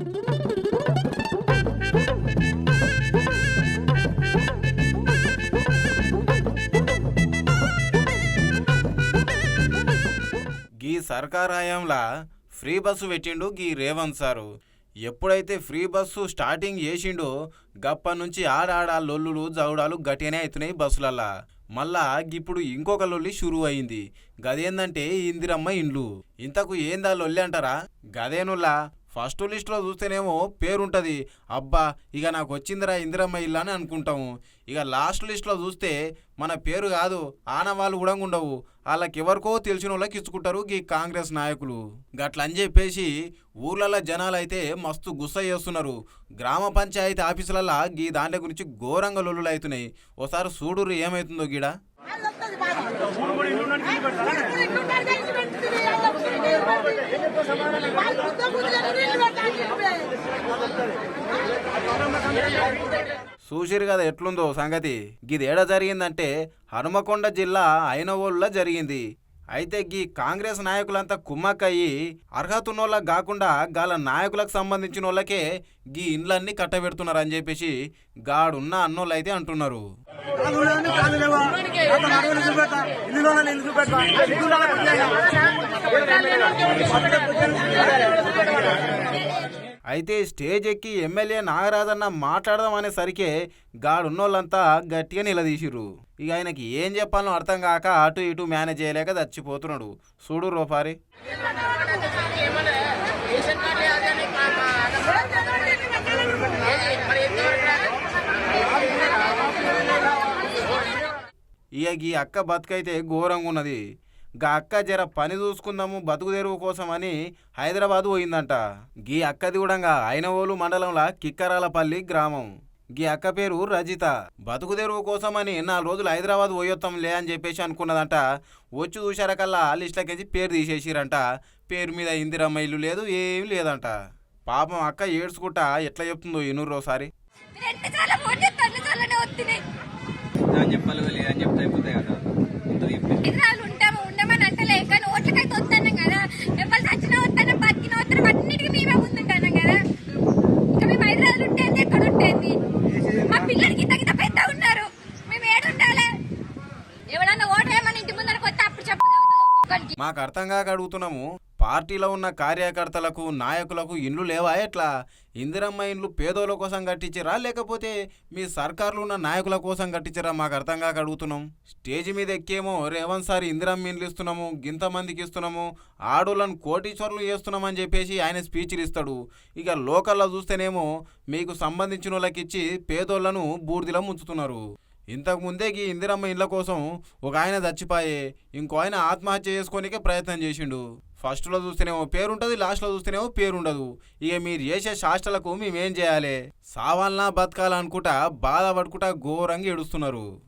గీ సర్కార్ హయాంలా free bus పెట్టిండు గీ రేవంత్ సారు. ఎప్పుడైతే ఫ్రీ బస్సు స్టార్టింగ్ చేసిండో గప్ప నుంచి ఆడాడ లొల్లులు జౌడాలు గట్టిగానే అవుతున్నాయి బస్సులల్లా. మళ్ళా ఇప్పుడు ఇంకొక లొల్లి షురు అయింది. గదేందంటే ఇందిరమ్మ ఇండ్లు. ఇంతకు ఏందా లొల్లి అంటారా? గదేనుల్లా ఫస్ట్ లిస్ట్లో చూస్తేనేమో పేరుంటది. అబ్బా ఇక నాకు వచ్చిందిరా ఇందిరమ్మ ఇల్లు అని అనుకుంటాము. ఇక లాస్ట్ లిస్ట్లో చూస్తే మన పేరు కాదు ఆనవాళ్ళు కూడా ఉండవు. వాళ్ళకి ఎవరికో తెలిసిన వాళ్ళకి ఇచ్చుకుంటారు ఈ కాంగ్రెస్ నాయకులు. గట్లని చెప్పేసి ఊర్లలో జనాలు అయితే మస్తు గుస్స చేస్తున్నారు. గ్రామ పంచాయతీ ఆఫీసులలో గీ దాంట్లో గురించి ఘోరంగా లొల్లులు అవుతున్నాయి ఓసారి చూడురు ఏమవుతుందో గీడ. చూసిరు కదా ఎట్లుందో సంగతి. గిదేడ జరిగిందంటే హనుమకొండ జిల్లా అయినవోళ్ళ జరిగింది. అయితే గీ కాంగ్రెస్ నాయకులంతా కుమ్మక్కయ్యి అర్హత ఉన్నోళ్ళకి కాకుండా గాల నాయకులకు సంబంధించిన వాళ్ళకే గీ ఇండ్లన్నీ కట్టబెడుతున్నారని అని చెప్పేసి గాడున్న అన్నోళ్ళు అయితే అతను అడవులు ఇల్లులో ఇల్లులో అయితే స్టేజ్ ఎక్కి ఎమ్మెల్యే నాగరాజన్న మాట్లాడదాం అనేసరికే గాడున్నోళ్ళంతా గట్టిగా నిలదీసిరు ఇక ఆయనకి ఏం చెప్పాలో అర్థం కాక అటు ఇటు మేనేజ్ చేయలేక చచ్చిపోతున్నాడు. చూడు రోపారి. ఇక ఈ అక్క బతుకైతే ఘోరంగా ఉన్నది గా అక్క జర పని చూసుకుందాము బతుకు తెరువు కోసం అని హైదరాబాద్ పోయిందంట. గీ అక్కది కూడా అయినవోలు మండలంలో కిక్కరాలపల్లి గ్రామం. గీ అక్క పేరు రజిత. బతుకు తెరువు అని నాలుగు రోజులు హైదరాబాద్ పోయొత్తాంలే అని చెప్పేసి అనుకున్నదంట. వచ్చి చూశారకల్లా లిస్టులకేసి పేరు తీసేసిరంట. పేరు మీద ఇందిరమ్మ ఇల్లు లేదు ఏం లేదంట. పాపం అక్క ఏడ్చుకుంటా ఎట్లా చెప్తుందో ఎన్నూరు మాకు అర్థం కాక అడుగుతున్నాము. పార్టీలో ఉన్న కార్యకర్తలకు నాయకులకు ఇండ్లు లేవా ఎట్లా? ఇందిరమ్మ ఇండ్లు పేదోళ్ళ కోసం కట్టించరా లేకపోతే మీ సర్కార్లు ఉన్న నాయకుల కోసం కట్టించరా మాకు అర్థం కాక అడుగుతున్నాం. స్టేజ్ మీద ఎక్కేమో రేవంత్ సార్ ఇందిరమ్మ ఇండ్లు ఇస్తున్నాము గింతమందికి ఇస్తున్నాము ఆడోళ్ళను కోటీశ్వరులు చేస్తున్నామని చెప్పేసి ఆయన స్పీచ్లు ఇస్తాడు. ఇక లోకల్లో చూస్తేనేమో మీకు సంబంధించిన వాళ్ళకి ఇచ్చి పేదోళ్ళను బూర్దిలో ముంచుతున్నారు. ఇంతకు ముందే ఈ ఇందిరమ్మ ఇండ్ల కోసం ఒక ఆయన చచ్చిపోయే ఇంకో ఆయన ఆత్మహత్య చేసుకోనికే ప్రయత్నం చేసిండు. ఫస్ట్లో చూస్తేనేమో పేరుంటుంది లాస్ట్లో చూస్తేనేమో పేరుండదు. ఇక మీరు చేసే శాస్త్రాలకు మేమేం చేయాలి? సావాలనా బతకాలనుకుంటా బాధపడుకుంటా ఘోరంగా ఏడుస్తున్నారు.